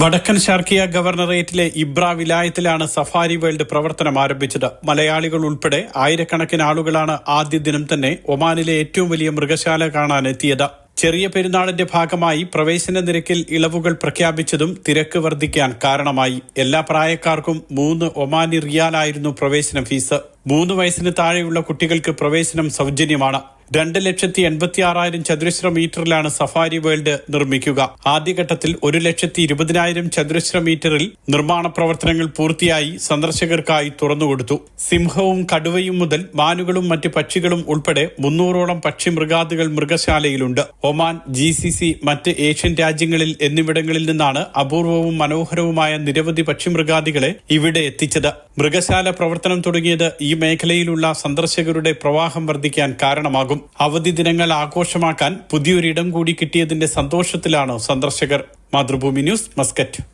വടക്കൻ ഷാർക്കിയ ഗവർണറേറ്റിലെ ഇബ്ര വിലായത്തിലാണ് safari world പ്രവർത്തനം ആരംഭിച്ചത്. മലയാളികൾ ഉൾപ്പെടെ ആയിരക്കണക്കിന് ആളുകളാണ് ആദ്യ ദിനം തന്നെ ഒമാനിലെ ഏറ്റവും വലിയ മൃഗശാല കാണാനെത്തിയത്. ചെറിയ പെരുന്നാളിന്റെ ഭാഗമായി പ്രവേശന നിരക്കിൽ ഇളവുകൾ പ്രഖ്യാപിച്ചതും തിരക്ക് വർദ്ധിക്കാൻ കാരണമായി. എല്ലാ പ്രായക്കാർക്കും മൂന്ന് ഒമാനി റിയാലായിരുന്നു പ്രവേശന ഫീസ്. മൂന്ന് വയസ്സിന് താഴെയുള്ള കുട്ടികൾക്ക് പ്രവേശനം സൗജന്യമാണ്. രണ്ട് ലക്ഷത്തി എൺപത്തി ആറായിരം ചതുരശ്ര മീറ്ററിലാണ് സഫാരി വേൾഡ് നിർമ്മിക്കുക. ആദ്യഘട്ടത്തിൽ ഒരു ലക്ഷത്തി ഇരുപതിനായിരം ചതുരശ്ര മീറ്ററിൽ നിർമ്മാണ പ്രവർത്തനങ്ങൾ പൂർത്തിയായി സന്ദർശകർക്കായി തുറന്നുകൊടുത്തു സിംഹവും കടുവയും മുതൽ മാനുകളും മറ്റ് പക്ഷികളും ഉൾപ്പെടെ മുന്നൂറോളം പക്ഷി മൃഗാദികൾ മൃഗശാലയിലുണ്ട്. ഒമാൻ ജി സി സി മറ്റ് ഏഷ്യൻ രാജ്യങ്ങളിൽ എന്നിവിടങ്ങളിൽ നിന്നാണ് അപൂർവവും മനോഹരവുമായ നിരവധി പക്ഷിമൃഗാദികളെ ഇവിടെ എത്തിച്ചത്. മൃഗശാല പ്രവർത്തനം തുടങ്ങിയത് ഈ മേഖലയിലുള്ള സന്ദർശകരുടെ പ്രവാഹം വർദ്ധിക്കാൻ കാരണമാകും. അവധി ദിനങ്ങൾ ആഘോഷമാക്കാൻ പുതിയൊരിടം കൂടി കിട്ടിയതിന്റെ സന്തോഷത്തിലാണ് സന്ദർശകർ. Mathrubhumi news Muscat.